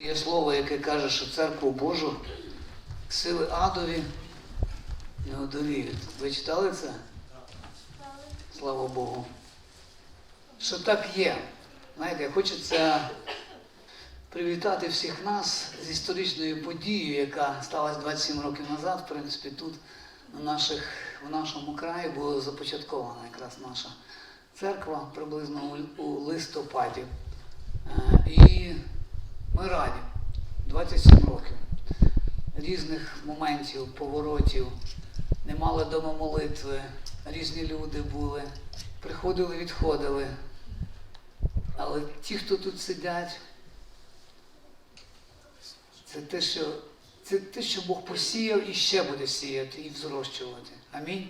Є слово, яке каже, що церкву Божу сили адові не одоліють. Ви читали це? Слава Богу. Що так є. Знаєте, хочеться привітати всіх нас з історичною подією, яка сталася 27 років назад, в принципі, тут, на наших, в нашому краї, була започаткована якраз наша церква приблизно у, листопаді. Е, І ми раді. 27 років. Різних моментів, поворотів, не мали дома молитви, різні люди були, приходили, відходили. Але ті, хто тут сидять, це те, що, це те, що Бог посіяв і ще буде сіяти і взрощувати. Амінь.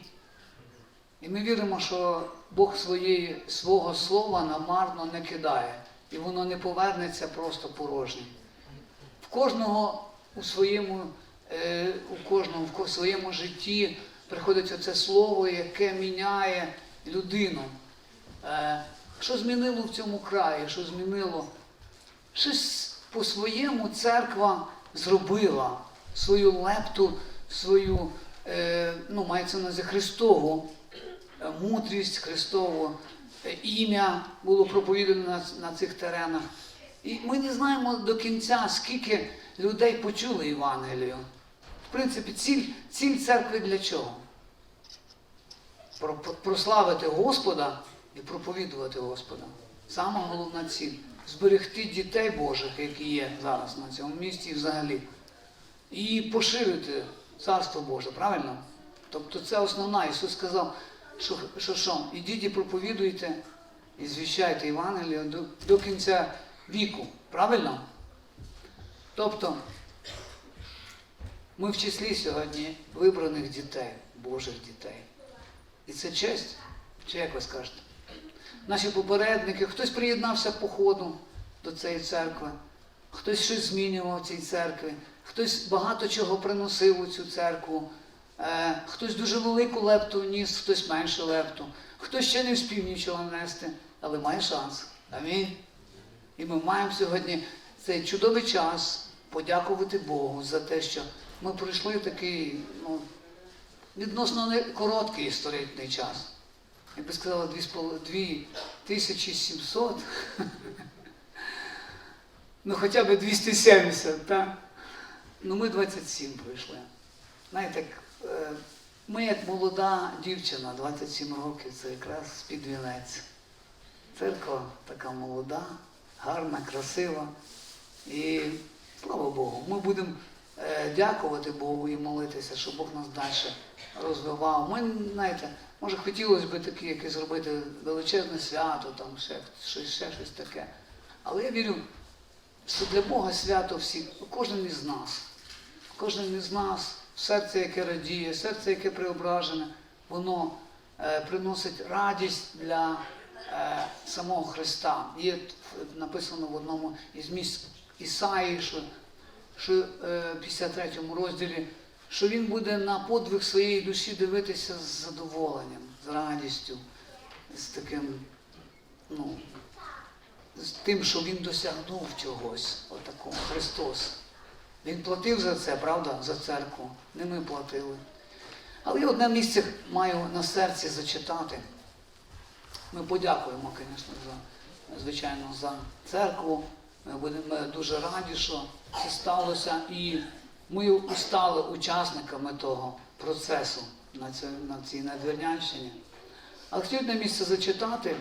І ми віримо, що Бог своєї, свого слова намарно не кидає, і воно не повернеться просто порожнім. В кожного у своєму, е, у кожному в своєму житті приходить оце слово, яке міняє людину. Е, що змінило в цьому краї, що змінило? Щось по-своєму церква зробила свою лепту, свою, е, ну, мається на увазі Христову мудрість, Христову ім'я було проповідано на, цих теренах. І ми не знаємо до кінця, скільки людей почули Євангелію. В принципі, ціль, ціль церкви для чого? Про- про- Прославити Господа і проповідувати Господа. Сама головна ціль зберегти дітей Божих, які є зараз на цьому місці і взагалі. І поширити Царство Боже, правильно? Тобто це основна. Ісус сказав, що що, ідіть і проповідуйте і звіщайте Євангелію до, до кінця віку. Правильно? Тобто, ми в числі сьогодні вибраних дітей, Божих дітей. І це честь, чи як ви скажете? Наші попередники, хтось приєднався по ходу до цієї церкви, хтось щось змінював в цій церкві, хтось багато чого приносив у цю церкву, хтось дуже велику лепту вніс, хтось меншу лепту, хтось ще не вспів нічого нести, але має шанс. Амінь. І ми маємо сьогодні цей чудовий час подякувати Богу за те, що ми пройшли такий ну, відносно короткий історичний час. Я би сказала, 2700, ну хоча б 270, так? Ну ми 27 пройшли. Знаєте, е, ми як молода дівчина, 27 років, це якраз під вінець. Церква така молода, гарна, красива. І слава Богу, ми будемо е, дякувати Богу і молитися, щоб Бог нас далі розвивав. Ми, знаєте, може хотілося б таке якесь зробити величезне свято, там ще щось, ще щось таке. Але я вірю, що для Бога свято всі, кожен із нас. Кожен із нас, серце, яке радіє, серце, яке преображене, воно е, приносить радість для е, самого Христа. Є написано в одному із місць Ісаї, що, що е, в 53 розділі, що він буде на подвиг своєї душі дивитися з задоволенням, з радістю, з таким, ну, з тим, що він досягнув чогось, отакого, Христос. Він платив за це, правда, за церкву. Не ми платили. Але я одне місце маю на серці зачитати. Ми подякуємо, звісно, за, звичайно, за церкву. Ми будемо дуже раді, що це сталося. І ми стали учасниками того процесу на цій, на цій надвірнянщині. Але хотів одне місце зачитати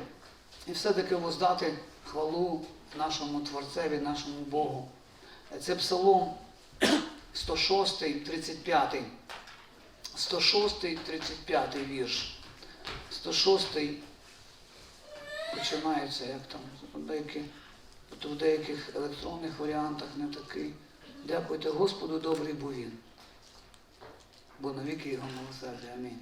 і все-таки воздати хвалу нашому Творцеві, нашому Богу. Це Псалом 106, 35. 106, 35 вірш. 106 починається, як там, деякі, в деяких електронних варіантах не такий. Дякуйте Господу, добрий був він. Бо навіки його милосердя. Амінь.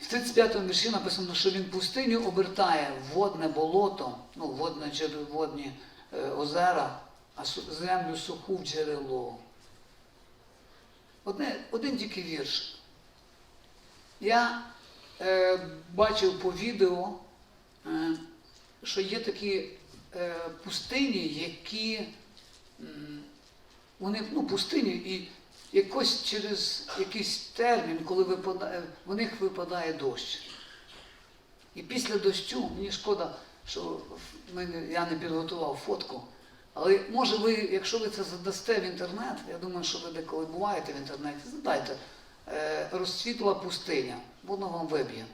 В 35-му вірші написано, що він пустиню обертає водне болото, ну, водне, джер- водні е, озера, а землю суху в джерело. Одне, один тільки вірш. Я е, бачив по відео, е, що є такі е, пустині, які м, вони ну, пустині і якось через якийсь термін, коли випадає, в них випадає дощ. І після дощу, мені шкода, що мене, я не підготував фотку. Але може ви, якщо ви це задасте в інтернет, я думаю, що ви деколи буваєте в інтернеті, задайте, е, розцвітла пустиня, воно вам виб'є.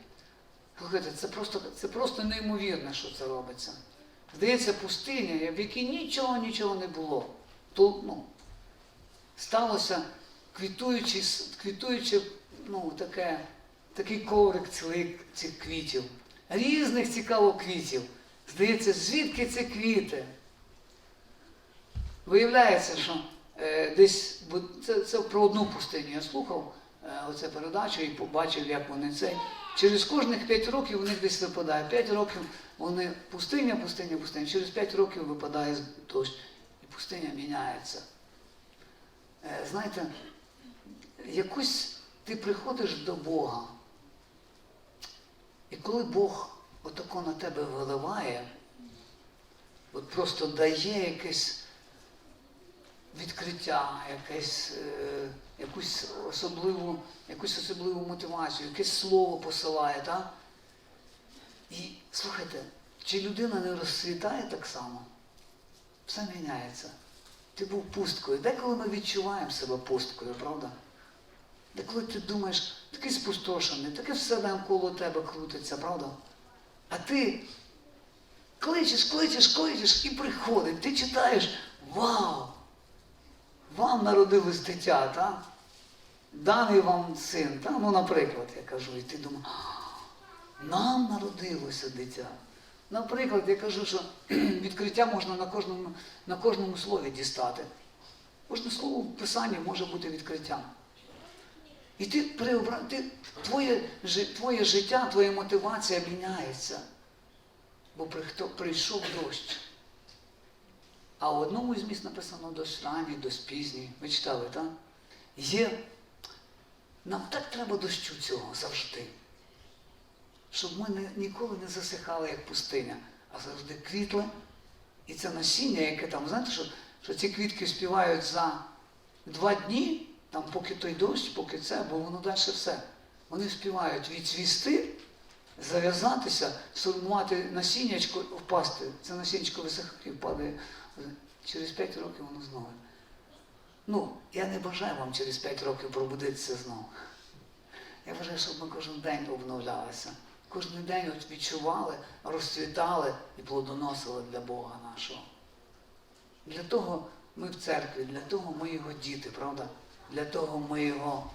Слухайте, це просто, це просто неймовірне, що це робиться. Здається, пустиня, в якій нічого, нічого не було. То, ну, сталося квітуючи, квітуючи ну, таке, такий коврик цілих цих квітів. Різних цікаво квітів. Здається, звідки ці квіти? Виявляється, що е, десь це, це про одну пустиню я слухав е, оце передачу і побачив, як вони це. Через кожних 5 років у них десь випадає. 5 років вони пустиня, пустиня, пустиня. Через 5 років випадає дощ. І пустиня міняється. Е, знаєте, якось ти приходиш до Бога. І коли Бог отако на тебе виливає, от просто дає якесь відкриття, якесь, е, якусь, особливу, якусь особливу мотивацію, якесь слово посилає, так? І слухайте, чи людина не розцвітає так само? Все міняється. Ти був пусткою. Деколи ми відчуваємо себе пусткою, правда? Деколи ти думаєш, такий спустошений, таке все навколо тебе крутиться, правда? А ти кличеш, кличеш, кличеш і приходить. Ти читаєш, вау! Вам народилось дитя, так? Даний вам син, та? ну, наприклад, я кажу, і ти думаєш, нам народилося дитя. Наприклад, я кажу, що відкриття можна на кожному, на кожному слові дістати. Кожне слово в писанні може бути відкриттям. І ти, ти твоє, твоє життя, твоя мотивація міняється. Бо прийшов дощ. А в одному із місць написано дощ ранній, дощ пізній. Ви читали, так? Є. Нам так треба дощу цього завжди. Щоб ми не, ніколи не засихали, як пустиня, а завжди квітли. І це насіння, яке там, знаєте, що, що ці квітки співають за два дні, там, поки той дощ, поки це, бо воно далі все. Вони співають відцвісти, зав'язатися, сформувати насіннячко, впасти. Це насіннячко висихає впадає. Через 5 років воно знову. Ну, я не бажаю вам через 5 років пробудитися знову. Я вважаю, щоб ми кожен день обновлялися. Кожен день відчували, розцвітали і плодоносили для Бога нашого. Для того ми в церкві, для того ми його діти, правда? Для того ми його,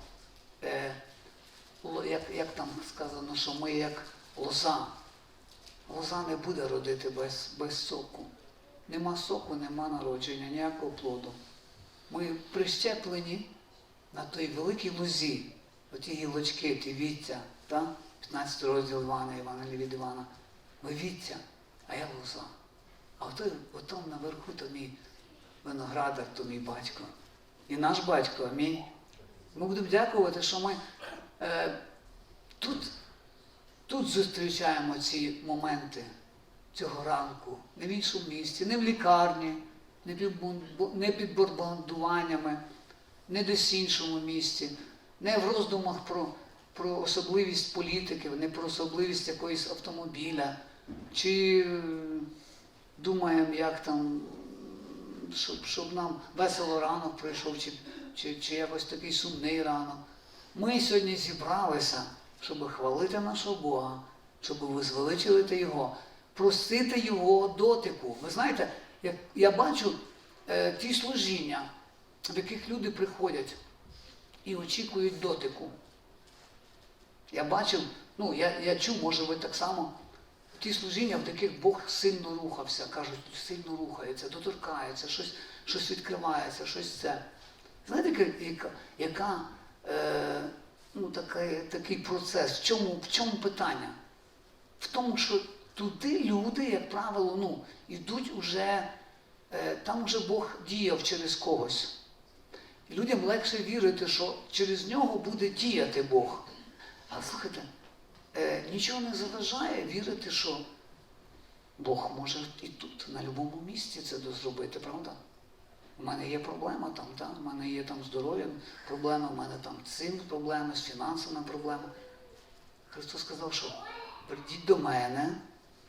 як, як там сказано, що ми як лоза. Лоза не буде родити без, без соку. Нема соку, нема народження, ніякого плоду. Ми прищеплені на той великій лозі, оті гілочки, ті віття, та? 15 розділ Івана, Івана від Івана. Ми віття, а я лоза. А ото, ото наверху то мій виноградар, то мій батько. І наш батько, амінь. Ми будемо дякувати, що ми е, тут, тут зустрічаємо ці моменти цього ранку, не в іншому місці, не в лікарні, не під, не бомбардуваннями, не десь іншому місці, не в роздумах про, про особливість політиків, не про особливість якоїсь автомобіля, чи е, думаємо, як там, щоб, щоб нам весело ранок прийшов, чи, чи, чи якось такий сумний ранок. Ми сьогодні зібралися, щоб хвалити нашого Бога, щоб возвеличувати Його, просити Його дотику. Ви знаєте, як я бачу е, ті служіння, в яких люди приходять і очікують дотику. Я бачив, ну я, я чув, може ви так само, ті служіння, в яких Бог сильно рухався, кажуть, сильно рухається, доторкається, щось, щось відкривається, щось це. Знаєте, яка, яка е, ну, такий, такий процес? В чому, в чому питання? В тому, що туди люди, як правило, ну, йдуть уже, е, там уже Бог діяв через когось. Людям легше вірити, що через нього буде діяти Бог. А слухайте, е, нічого не заважає вірити, що Бог може і тут, на будь-якому місці це зробити, правда? У мене є проблема там, та? у мене є там здоров'я проблема, у мене там цим проблеми, з фінансами проблеми. Христос сказав, що прийдіть до мене,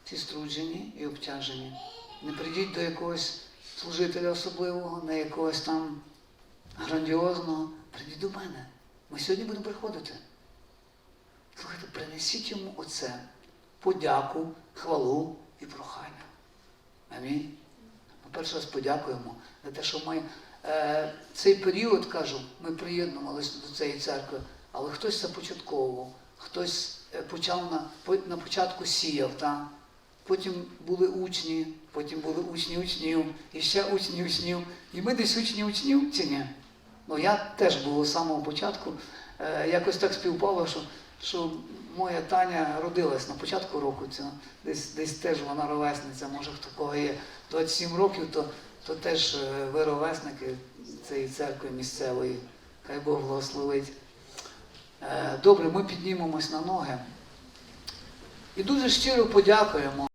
ці струджені і обтяжені. Не прийдіть до якогось служителя особливого, не якогось там грандіозного. Прийдіть до мене. Ми сьогодні будемо приходити. Слухайте, принесіть йому оце подяку, хвалу і прохання. Амінь. Перший раз подякуємо за те, що ми е, цей період, кажу, ми приєднувалися до цієї церкви, але хтось започатковував, хтось е, почав на, на початку сіяв, та? потім були учні, потім були учні учнів, і ще учні учнів. І ми десь учні учнів чи ні? Ну я теж був з самого початку. Е, якось так співпало, що, що моя Таня родилась на початку року. це Десь, десь теж вона ровесниця, може хто кого є 27 років, то, то теж е, ви ровесники цієї церкви місцевої. Хай Бог благословить. Е, Добре, ми піднімемось на ноги. І дуже щиро подякуємо.